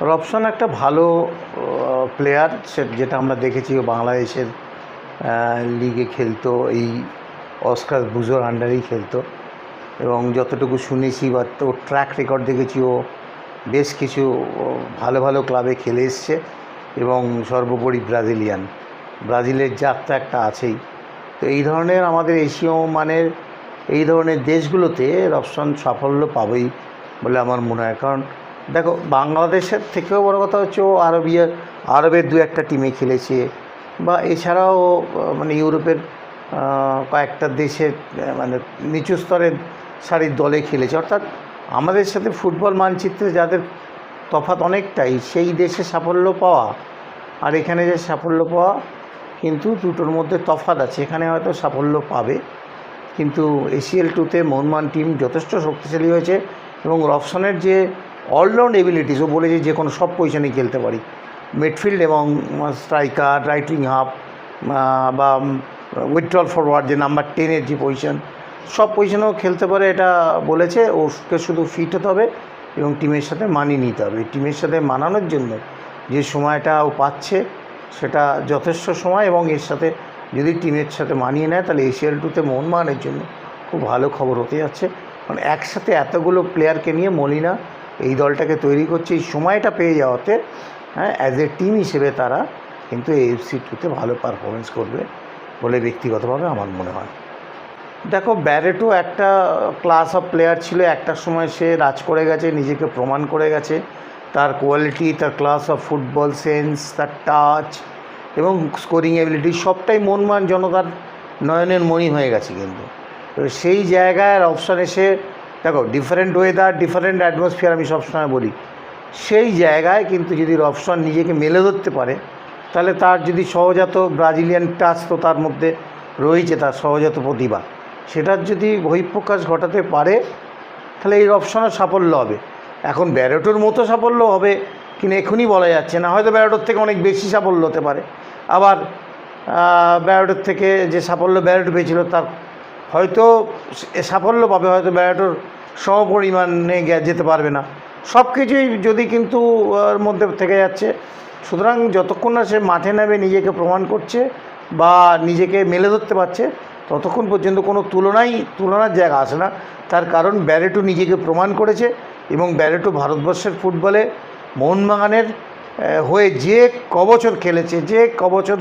Robson একটা ভালো player সে যেটা আমরা দেখেছি বাংলাদেশের লিগে খেলতো, এই অস্কার বুজোর আন্ডারেই খেলতো। এবং যতটুকু শুনেছি বা ওর ট্র্যাক রেকর্ড দেখেছি, ও বেশ কিছু ভালো ভালো ক্লাবে খেলে এসছে। এবং সর্বোপরি ব্রাজিলিয়ান। ব্রাজিলের যাত্রা একটা আছেই। তো এই ধরনের আমাদের এশীয় মানের, এই ধরনের দেশগুলোতে রপশন সাফল্য পাবেই বলে আমার মনে হয়। কারণ দেখো, বাংলাদেশের থেকেও বড় কথা হচ্ছে ও আরবিয়া, আরবের দু একটা টিমে খেলেছে। বা এছাড়াও মানে ইউরোপের কয়েকটা দেশের মানে নিচু স্তরের সারির দলে খেলেছে। অর্থাৎ আমাদের সাথে ফুটবল মানচিত্রে যাদের তফাৎ অনেকটাই, সেই দেশে সাফল্য পাওয়া, আর এখানে যে সাফল্য পাওয়া, কিন্তু দুটোর মধ্যে তফাৎ আছে। এখানে হয়তো সাফল্য পাবে, কিন্তু এসিএল টুতে মোহনমান টিম যথেষ্ট শক্তিশালী হয়েছে এবং রফসনের যে অলরাউন্ড এবিলিটিস ও বলেছে যে কোনো সব পজিশনেই খেলতে পারি। মিডফিল্ড এবং স্ট্রাইকার রাইট উইং হাফ বা উইথড্রল ফরওয়ার্ড যে নাম্বার টেনের যে পজিশন সব পজিশনেও খেলতে পারে এটা বলেছে। ওকে শুধু ফিট হতে হবে এবং টিমের সাথে মানিয়ে নিতে হবে। টিমের সাথে মানানোর জন্য যে সময়টা ও পাচ্ছে, সেটা যথেষ্ট সময় এবং এর সাথে যদি টিমের সাথে মানিয়ে নেয়, তাহলে এশিয়াল টুতে মোহনবাগানের জন্য খুব ভালো খবর হতে যাচ্ছে। কারণ একসাথে এতগুলো প্লেয়ারকে নিয়ে মলিনা এই দলটাকে তৈরি করছে, এই সময়টা পেয়ে যাওয়াতে হ্যাঁ অ্যাজ এ টিম হিসেবে তারা কিন্তু এফসি টুতে ভালো পারফরমেন্স করবে বলে ব্যক্তিগতভাবে আমার মনে হয়। দেখো ব্যারেটো একটা ক্লাস অফ প্লেয়ার ছিল, একটা সময় সে রাজ করে গেছে, নিজেকে প্রমাণ করে গেছে। তার কোয়ালিটি তার ক্লাস অফ ফুটবল সেন্স তার টাচ এবং স্কোরিং এবিলিটি সবটাই মনমান জনতার নয়নের মণি হয়ে গেছে কিন্তু। সেই জায়গায় অপশান এসে দেখো ডিফারেন্ট ওয়েদার ডিফারেন্ট অ্যাটমসফিয়ার আমি সবসময় বলি। সেই জায়গায় কিন্তু যদি রপশন নিজেকে মেলে ধরতে পারে, তাহলে তার যদি সহজাত ব্রাজিলিয়ান টাচ তো তার মধ্যে রয়েছে, তার সহজাত প্রতিভা। সেটার যদি বহিঃপ্রকাশ ঘটাতে পারে, তাহলে এই অপশনের সাফল্য হবে। এখন ব্যারোটোর মতো সাফল্য হবে কিনা এখনই বলা যাচ্ছে না। হয়তো ব্যারোটোর থেকে অনেক বেশি সাফল্য হতে পারে। আবার ব্যারোটোর থেকে যে সাফল্য ব্যারোটো পেয়েছিল, তার হয়তো সাফল্য পাবে, হয়তো ব্যারোটোর সমপরিমাণে যেতে পারবে না। সব কিছুই যদি কিন্তু ওর মধ্যে থেকে যাচ্ছে, সুতরাং যতক্ষণ না সে মাঠে নেবে নিজেকে প্রমাণ করছে বা নিজেকে মেলে ধরতে পারছে, ততক্ষণ পর্যন্ত কোনো তুলনাই, তুলনার জায়গা আসে না। তার কারণ ব্যারেটু নিজেকে প্রমাণ করেছে এবং ব্যারেটু ভারতবর্ষের ফুটবলে মোহনবাগানের হয়ে যে কবছর খেলেছে, যে কবছর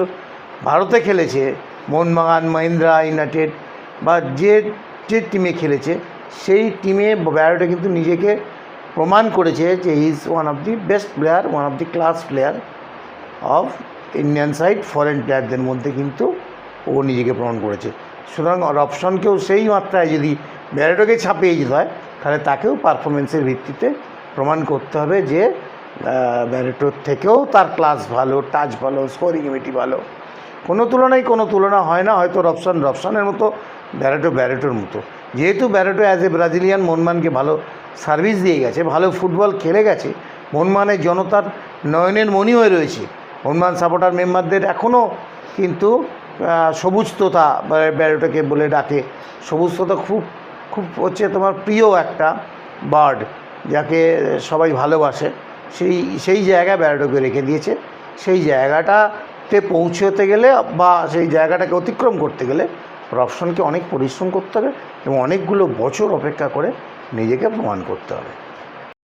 ভারতে খেলেছে, মোহনবাগান, মহিন্দ্রা, ইউনাইটেড বা যে যে টিমে খেলেছে, সেই টিমে ব্যারেটো কিন্তু নিজেকে প্রমাণ করেছে যে is one of the best player one of the class player of Indian side foreign প্লেয়ারদের মধ্যে কিন্তু ও নিজেকে প্রমাণ করেছে। সুতরাং অপশনকেও সেই মাত্রায় যদি ব্যারেটোকে ছাপিয়ে যেতে হয়, তাহলে তাকেও পারফরমেন্সের ভিত্তিতে প্রমাণ করতে হবে যে ব্যারেটোর থেকেও তার ক্লাস ভালো টাচ ভালো স্কোরিং এবিলিটি ভালো। কোনো তুলনায় কোনো তুলনা হয় না হয়তো রপশন রপশনের মতো ব্যারেটো ব্যারেটোর মতো। যেহেতু ব্যারেটো অ্যাজ এ ব্রাজিলিয়ান মনমানকে ভালো সার্ভিস দিয়ে গেছে ভালো ফুটবল খেলে গেছে মনমানের জনতার নয়নের মণি হয়ে রয়েছে। হনুমান সাপোর্টার মেম্বারদের এখনও কিন্তু আহ, সবুজ তোতা বা- ব্যারোটাকে বলে ডাকে। সবুজ তোতা খুব খুব হচ্ছে তোমার প্রিয় একটা বার্ড যাকে সবাই ভালোবাসে। সেই সেই জায়গায় ব্যারোটাকে রেখে দিয়েছে। সেই জায়গাটাতে পৌঁছতে গেলে বা সেই জায়গাটাকে অতিক্রম করতে গেলে রপশনকে অনেক পরিশ্রম করতে হবে এবং অনেকগুলো বছর অপেক্ষা করে নিজেকে প্রমাণ করতে হবে।